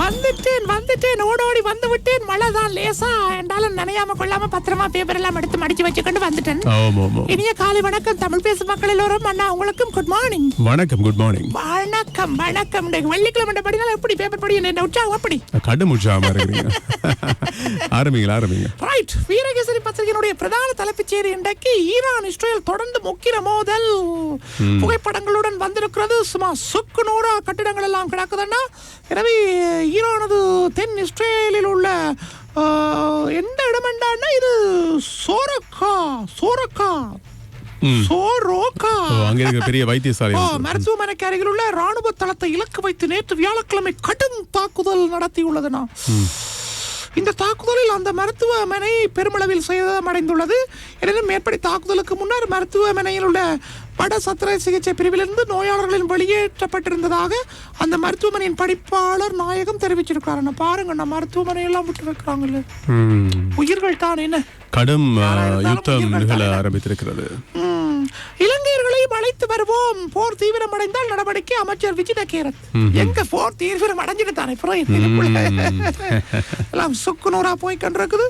வந்துட்டேன் வந்துட்டேன் ஓடோடி வந்து விட்டேன். மழை தான் லேசா என்றாலும் நனையாம கொள்ளாம பத்திரமா பேப்பர் எல்லாம் எடுத்து மடிச்சு வச்சுக்கொண்டு வந்துட்டேன். இனிய காலை வணக்கம். தமிழ் பேசும் மக்கள் எல்லோரும் அண்ணா உங்களுக்கும் குட் மார்னிங் வணக்கம் குட் மார்னிங் வணக்கம் வணக்கம். வெள்ளிக்கிழமை படினால எப்படி பேப்பர் படி என்ன உற்சாகம் அப்படி? கடும் உற்சாகமா இருக்கிறீங்க. ஆரம்பிங்க ஆரம்பிங்க. ரைட் வீரகேசரி பத்திரிகையினுடைய பிரதான தலைப்புச் செய்தி இன்றைக்கு ஈரான் இஸ்ரேல் தொடர்ந்து முக்கிர மோதல். புகைப்படங்களுடன் வந்திருக்கிறது. சும்மா சுக்கு நூறா கட்டிடங்கள் எல்லாம் கிடக்குதுன்னா. எனவே ஈரானது தென் இஸ்ரேலில் உள்ள எந்த இடம் என்றான்னா இது சோரக்கா சோரக்கா பெரிய வைத்தியசாலை. மருத்துவமனைக்கு அருகில் உள்ள ராணுவ தளத்தை இலக்கு வைத்து நேற்று வியாழக்கிழமை கடும் தாக்குதல் நடத்தியுள்ளதுனா இந்த தாக்குதலில் அந்த மருத்துவமனை பெருமளவில் சேதமடைந்துள்ளது. எனினும் மேற்படி தாக்குதலுக்கு முன்னர் மருத்துவமனையில் உள்ள வட சத்திர சிகிச்சை பிரிவிலிருந்து நோயாளர்களின் வெளியேற்றப்பட்டிருந்ததாக அந்த மருத்துவமனையின் படிப்பாளர் நாயகம் தெரிவிச்சிருக்காரு நான் பாருங்க நான் மருத்துவமனையெல்லாம் விட்டு வைக்கிறாங்கல்ல. உயிர்கள் தான் என்ன? கடும் யுத்தம் நிகழ. ஆரம்பித்திருக்கிறது. இலங்கையர்களையும் அழைத்து வருவோம். போர் தீவிரம் அடைந்தால் நடவடிக்கை அமைச்சர் விஜித கேரத். எங்க போர் தீவிரம் அடைஞ்சிட்டு தானே எல்லாம் சுக்குநூறா போய் கண்டிருக்குது.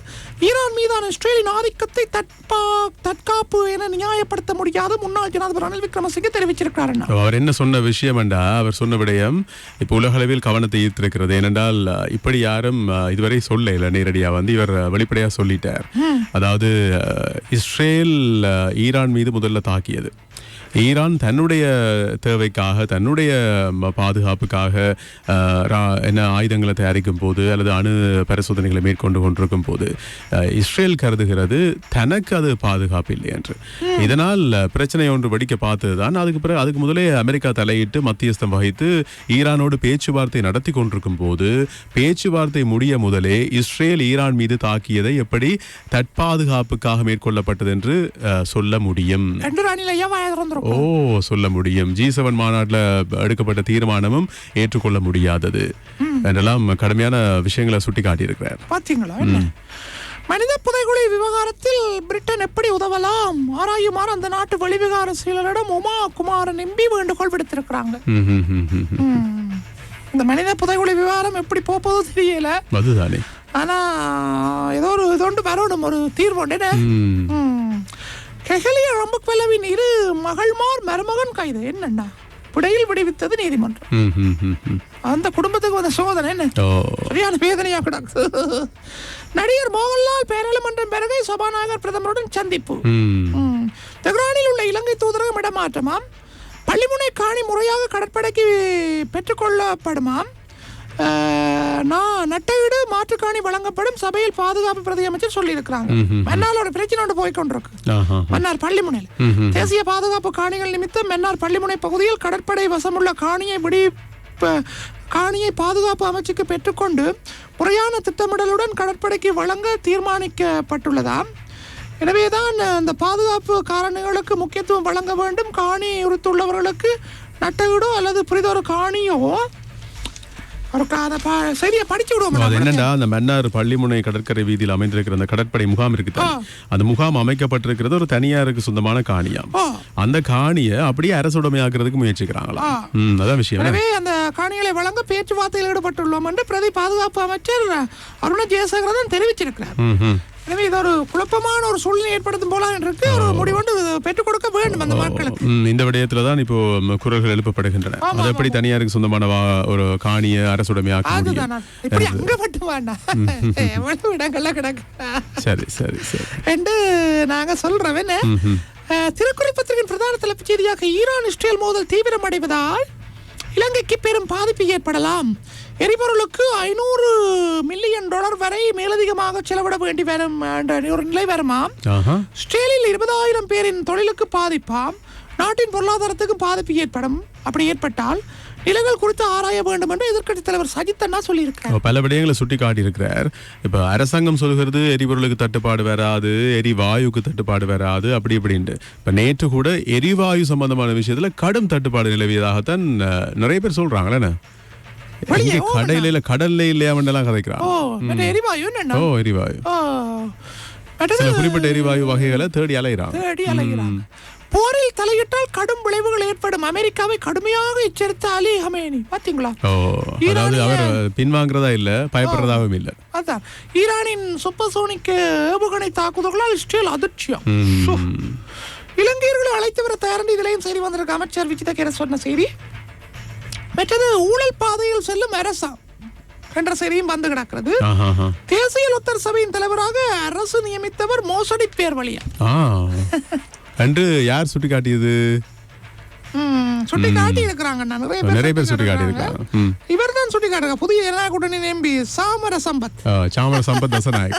ஈரான் மீதான இஸ்ரேலின் ஆதிக்கத்தை தற்பா தற்காப்பு என நியாயப்படுத்த முடியாது முன்னாள் ஜனாதிபதி ரணில் விக்ரமசிங்க தெரிவிச்சிருக்காரு அவர் என்ன சொன்ன விஷயம் என்றா அவர் சொன்ன விடயம் இப்போ உலகளவில் கவனத்தை ஈர்த்திருக்கிறது. ஏனென்றால் இப்படி யாரும் இதுவரை சொல்ல இல்லை நேரடியாக வந்து இவர் அ, வெளிப்படையா சொல்லிட்டார். அதாவது இஸ்ரேல் ஈரான் மீது முதல்ல தாக்கியது. ஈரான் தன்னுடைய தேவைக்காக தன்னுடைய பாதுகாப்புக்காக என்ன ஆயுதங்களை தயாரிக்கும் போது அல்லது அணு பரிசோதனைகளை மேற்கொண்டு கொண்டிருக்கும் போது இஸ்ரேல் கருதுகிறது தனக்கு அது பாதுகாப்பு இல்லை என்று. இதனால் பிரச்சனை ஒன்று வெடிக்க பார்த்ததுதான் அதுக்கு பிறகு அதுக்கு முதலே அமெரிக்கா தலையிட்டு மத்தியஸ்தம் வகித்து ஈரானோடு பேச்சுவார்த்தை நடத்தி கொண்டிருக்கும் போது பேச்சுவார்த்தை முடிய முதலே இஸ்ரேல் ஈரான் மீது தாக்கியதை எப்படி தற்பாதுகாப்புக்காக மேற்கொள்ளப்பட்டது என்று சொல்ல முடியும். ஓ சொல்ல முடியும். ஜி செவன் மாநாட்டில் எடுக்கப்பட்ட தீர்மானமும் ஏற்றுக்கொள்ள முடியாதது. என்றெல்லாம் கடுமையான விஷயங்களை சுட்டி காட்டியிருக்கிறார் பாத்தீங்களா என்ன? மனித புதைகுழி விவகாரத்தில் பிரிட்டன் எப்படி உதவலாம் ஆராயுமாறு அந்த நாட்டு வெளிவிகார செயலரிடம் உமா குமாரன் எம்பி வேண்டுகோள் விடுத்திருக்கிறாங்க. இந்த மனித புதைகுழி விவகாரம் எப்படி போப்பதோ தெரியல அதுதானே ஆனா ஏதோ ஒரு இதொண்டு வரணும் ஒரு தீர்வு உண்டு என்ன? ம். ம். கெஹலிய ரம்பக்வெல்லவின் இரு மகள்மார் மருமகன் கைது என்னண்ணா பிடையில் விடுவித்தது நீதிமன்றம். அந்த குடும்பத்துக்கு வந்த சோதனை என்ன சரியான வேதனையா கிடக்குது நடிகர் மோகன்லால் பேரளமன்றம் பிறகு சபாநாயகர் பிரதமருடன் சந்திப்பு. தெஹ்ரானில் உள்ள இலங்கை தூதரகம் இடமாற்றமாம். பள்ளிமுனை காணி முறையாக கடற்படைக்கு பெற்றுக்கொள்ளப்படுமாம். நான் நட்டஈடு மாற்றுக்காணி வழங்கப்படும் சபையில் பாதுகாப்பு பிரதி அமைச்சர் சொல்லியிருக்கிறாங்க. மன்னாலோட பிரச்சனை ஒன்று போய் கொண்டிருக்கு. மன்னார் பள்ளிமுனையில். தேசிய பாதுகாப்பு காணிகள் நிமித்தம் மன்னார் பள்ளிமுனை பகுதியில் கடற்படை வசமுள்ள காணியை விடி ப- காணியை பாதுகாப்பு அமைச்சுக்கு பெற்றுக்கொண்டு முறையான திட்டமிடலுடன் கடற்படைக்கு வழங்க தீர்மானிக்கப்பட்டுள்ளதாம் எனவேதான் அந்த பாதுகாப்பு காரணிகளுக்கு முக்கியத்துவம் வழங்க வேண்டும். காணி உறுத்துள்ளவர்களுக்கு நட்டவீடோ அல்லது புரிதொரு காணியோ சரியா படிச்சு விடுவோம் அது. என்னடா அந்த மன்னார் பள்ளிமுனை கடற்கரை வீதியில் அமைந்திருக்கிற அந்த கடற்படை முகாம் இருக்கு? அந்த முகாம் அமைக்கப்பட்டிருக்கிறது ஒரு தனியாருக்கு சொந்தமான காணியாம். அந்த காணியை அப்படியே அரசுடைமையாக்குறதுக்கு முயற்சிக்கிறாங்களா அதான் விஷயம் எனவே அந்த காணிகளை வழங்க பேச்சுவார்த்தையில் ஈடுபட்டுள்ளோம் என்று பிரதி பாதுகாப்பு அமைச்சர் அருண ஜெயசேகரன் தெரிவிச்சிருக்கிறார். எனவே இது ஒரு குழப்பமான ஒரு சூழ்நிலை ஏற்படுத்தும் போல இருக்கு. ஒரு முடிவொன்று பெற்றுக் கொடுக்க வேண்டும் அந்த மக்களுக்கு இந்த விடயத்துல தான் இப்போ குரல்கள் எழுப்பப்படுகின்றன. அது எப்படி தனியாருக்கு சொந்தமான ஒரு காணியை அதுதான்? நான். இப்படி அங்க மட்டும் வேண்டாம் எவ்வளவு இடங்கள்ல கிடக்கு? சரி சரி சரி. என்று நாங்க அஹ், திருக்குறள் பத்திரிகையின் பிரதான தலைப்புச் செய்தியாக ஈரான் இஸ்ரேல் மோதல் தீவிரமடைவதால் இலங்கைக்கு பெரும் பாதிப்பு ஏற்படலாம். எரிபொருளுக்கு ஐநூறு மில்லியன் டாலர் வரை மேலதிகமாக செலவிட வேண்டி வரும் என்ற ஒரு நிலை வருமாம் இஸ்ரேலில் இருபதாயிரம் பேரின் தொழிலுக்கு பாதிப்பாம் நாட்டின் பொருளாதாரத்துக்கு பாதிப்பு ஏற்படும். அப்படி ஏற்பட்டால் நிலங்கள் குறித்து ஆராய வேண்டும் என்று எதிர்க்கட்சித் தலைவர் சஜித் அண்ணா சொல்லியிருக்கிறார் அவர் பல விடயங்களை சுட்டி காட்டியிருக்கிறார் இப்ப அரசாங்கம் சொல்கிறது எரிபொருளுக்கு தட்டுப்பாடு வராது எரிவாயுக்கு தட்டுப்பாடு வராது அப்படி இப்படின்ட்டு. இப்ப நேற்று கூட எரிவாயு சம்பந்தமான விஷயத்துல கடும் தட்டுப்பாடு நிலவியதாகத்தான் நிறைய பேர் இங்க கடையில இல்ல கடல்ல இல்லையாமண்டெல்லாம் கதைக்கிறான் ஓ மற்ற எரிவாயு ஓ எரிவாயு. சில குறிப்பிட்ட எரிவாயு வகைகளை தேடி அலைகிறாங்க தேடி அலைகிறாங்க போரில் தலையிட்டால் கடும் விளைவுகள் ஏற்படும். அமெரிக்காவை கடுமையாக எச்சரித்த அலி ஹமேனி. பாத்தீங்களா? அதாவது அவர் பின்வாங்குறதா இல்ல பயப்படுறதாவும் இல்ல. அதான். ஈரானின் சூப்பர்சோனிக் ஏவுகணை தாக்குதல்களால் இஸ்ரேல் அதிர்ச்சியம். இலங்கையர்களை அழைத்து வர தயாரின் இதிலையும் சரி வந்திருக்க. அமைச்சர் விஜிதகேர சொன்ன செய்தி. மற்றது ஊழல் பாதையில் செல்லும் அரசா என்ற செய்தியும் வந்து கிடக்கிறது. தேசிய லொத்தர் சபையின் தலைவராக அரசு நியமித்தவர் மோசடி பேர் வழியா. ஆ அன்று யார் சுட்டி காட்டியது ம், சுட்டி காட்டி இருக்கிறாங்க நிறைய பேர் நிறைய பேர் சுட்டி காட்டியிருக்காங்க ம். இவர் தான் சுட்டி காட்டுங்க புதிய கூட்டணி எம்பி சாமர சம்பத். சாமர் சம்பத் தசநாயக.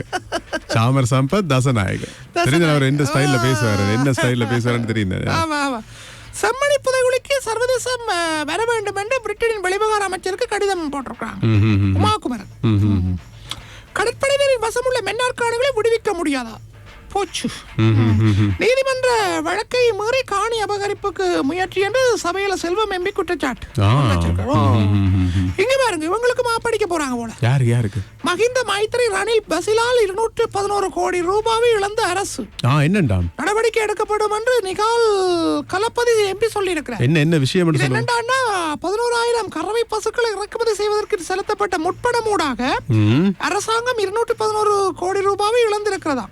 சாமர் சம்பத் தசநாயக. தெரியுது அவர் எந்த ஸ்டைல்ல பேசுவாரு? என்ன ஸ்டைல்ல பேசுவாருன்னு தெரியுது? ஆமா ஆமா. செம்மணி புதைகுழிக்கு சர்வதேசம் வர வேண்டும் என்று பிரிட்டனின் வெளிவிவகார அமைச்சருக்கு கடிதம் ம். உமாகுமரன். கடற்படையினரின் வசமுள்ள மென்னார்காணிகளை விடுவிக்க முடியாதா? போச்சு. நீதிமன்ற வழக்கை மீறி காணி அபகரிப்புக்கு முயற்சி என்று சபையில செல்வம் எம்பி குற்றச்சாட்டு. இங்க பாருங்க இவங்களுக்கு மாப்படிக்க போறாங்க போல. யாரு யாருக்கு? மஹிந்த மைத்ரி ரணில் பசிலால் இருநூற்று பதினோரு கோடி ரூபாவை இழந்த அரசு. என்னண்டாம் நடவடிக்கை எடுக்கப்படும் என்று நிகால் கலப்பதி எம்பி சொல்லியிருக்கிறார். என்ன என்ன விஷயம் இது சொல்லுங்க. பதினோராயிரம் கறவை பசுக்களை இறக்குமதி செய்வதற்கு செலுத்தப்பட்ட முற்பணமூடாக ம். அரசாங்கம் இருநூற்று பதினோரு கோடி ரூபாவை இழந்திருக்கிறதா.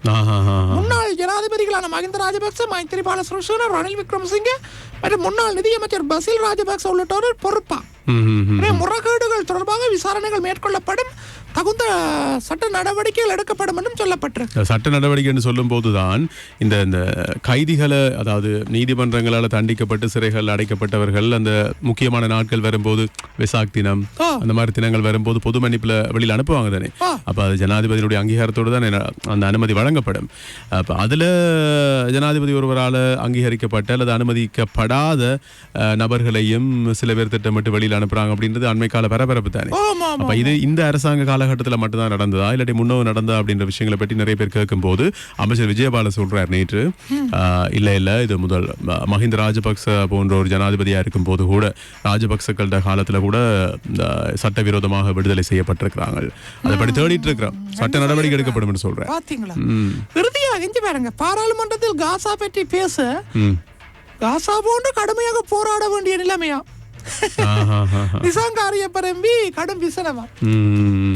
முன்னாள் ஜனாதிபதிகளான மஹிந்த ராஜபக்ச மைத்திரிபால சிறிசேன ரணில் விக்ரமசிங்கே மற்றும் முன்னாள் நிதியமைச்சர் பசில் ராஜபக்ச உள்ளிட்டோர் பொறுப்பா முறைகேடுகள் தொடர்பாக விசாரணைகள் மேற்கொள்ளப்படும் தகுந்த சட்ட நடவடிக்கைகள் எடுக்கப்படும் என்றும் சொல்லப்பட்டிருக்கு. சட்ட நடவடிக்கை என்று சொல்லும் போதுதான் இந்த இந்த கைதிகளை அதாவது நீதிமன்றங்களால் தண்டிக்கப்பட்டு சிறைகள் அடைக்கப்பட்டவர்கள் அந்த முக்கியமான நாட்கள் வரும்போது வெசாக் தினம். அந்த மாதிரி தினங்கள் வரும்போது பொது மன்னிப்புல வெளியில் அனுப்புவாங்க தானே. அப்ப அது ஜனாதிபதியினுடைய அங்கீகாரத்தோடு தான் அந்த அனுமதி வழங்கப்படும். அப்ப அதுல ஜனாதிபதி ஒருவரால் அங்கீகரிக்கப்பட்ட அல்லது அனுமதிக்கப்படாத நபர்களையும் சில பேர் திட்டமிட்டு வெளியில் அனுப்புறாங்க அப்படின்றது அண்மை கால பரபரப்பு தானே. அப்ப இது இந்த அரசாங்க காலகட்டத்தில் மட்டும்தான் நடந்ததா? இல்லாட்டி முன்னோ நடந்தா அப்படின்ற விஷயங்களை பற்றி நிறைய பேர் கேட்கும்போது அமைச்சர் விஜயபால சொல்றார் நேற்று. இல்ல இல்ல இது முதல் மஹிந்த ராஜபக்ச போன்ற ஒரு ஜனாதிபதியா இருக்கும் போது கூட ராஜபக்சர்கள்ட காலத்துல கூட சட்டவிரோதமாக விடுதலை செய்யப்பட்டிருக்கிறாங்க. அதை படி தேடிட்டு இருக்கிறோம் சட்ட நடவடிக்கை எடுக்கப்படும் சொல்றேன். பாத்தீங்களா. இறுதியா எஞ்சி பாருங்க பாராளுமன்றத்தில் காசா பற்றி பேச. காசா போன்று கடுமையாக போராட வேண்டிய நிலைமையா? ஆஹாஹாஹா. நிசாங்காரியப்பர் எம்பி கடும் விசனமா?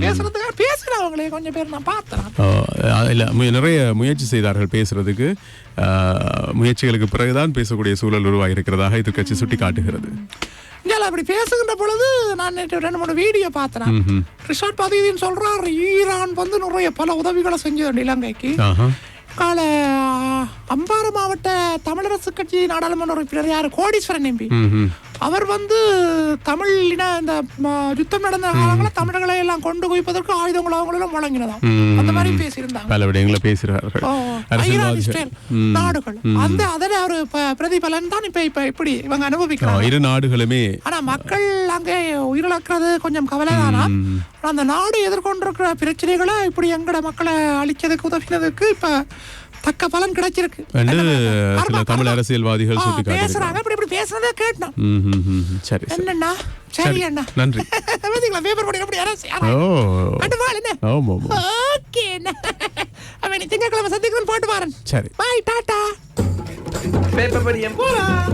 பேசுறதுக்காக பேசுறவங்களே கொஞ்சம் பேர் நான் பார்த்தேன். இல்ல நிறைய முயற்சி செய்தார்கள் பேசுறதுக்கு. முயற்சிகளுக்கு பிறகுதான் பேசக்கூடிய சூழல் உருவாகி இருக்கிறதாக எதிர்க்கட்சி சுட்டி காட்டுகிறது இங்கே அப்படி பேசுகின்ற பொழுது நான் நேற்று ரெண்டு மூணு வீடியோ பார்த்தேன். ரிஷாட் பதிதீன் சொல்றார் ஈரான் வந்து நிறைய பல உதவிகளை செஞ்சது இலங்கைக்கு. கால அம்பாறை மாவட்ட தமிழரசு கட்சி நாடாளுமன்ற உறுப்பினர் யார்? கோடீஸ்வரன் எம்பி. அவர் வந்து தமிழ் இன இந்த யுத்தம் நடந்த காலங்களில் தமிழர்களை எல்லாம் கொண்டு குவிப்பதற்கு ஆயுதங்கள் அவங்களெல்லாம் வழங்கினதாம். ம். அந்த மாதிரி பேசியிருந்தாங்க. பல விடயங்களை பேசுகிறார்கள். நாடுகள். அந்த அதில் ஒரு பிரதிபலன் தான் இப்ப இப்ப இப்படி இவங்க அனுபவிக்கிறாங்க. இரு நாடுகளுமே ஆனா மக்கள் அங்கே உயிரிழக்கிறது கொஞ்சம் கவலை அந்த நாடு எதிர்கொண்டிருக்கிற பிரச்சனைகளை இப்படி எங்கட மக்களை அழிச்சதுக்கு உதவினதுக்கு இப்ப தக்க பலன் கிடைச்சிருக்கு. தமிழ். அரசியல்வாதிகள் பேசுறாங்க இப்படி இப்படி பேசுனதே கேட்டோம். சரி என்னண்ணா சரி அண்ணா. நன்றி. பாத்தீங்களா? பேப்பர் படி எப்படி யாராவது ஓ. அண்டு வாழ் என்ன ஆமா ஆமா ஓகே அவன் திங்கக்கிழமை சந்திக்கணும் போட்டு வரேன் சரி. பாய் டாடா. பேப்பர் படியம். போலாம்.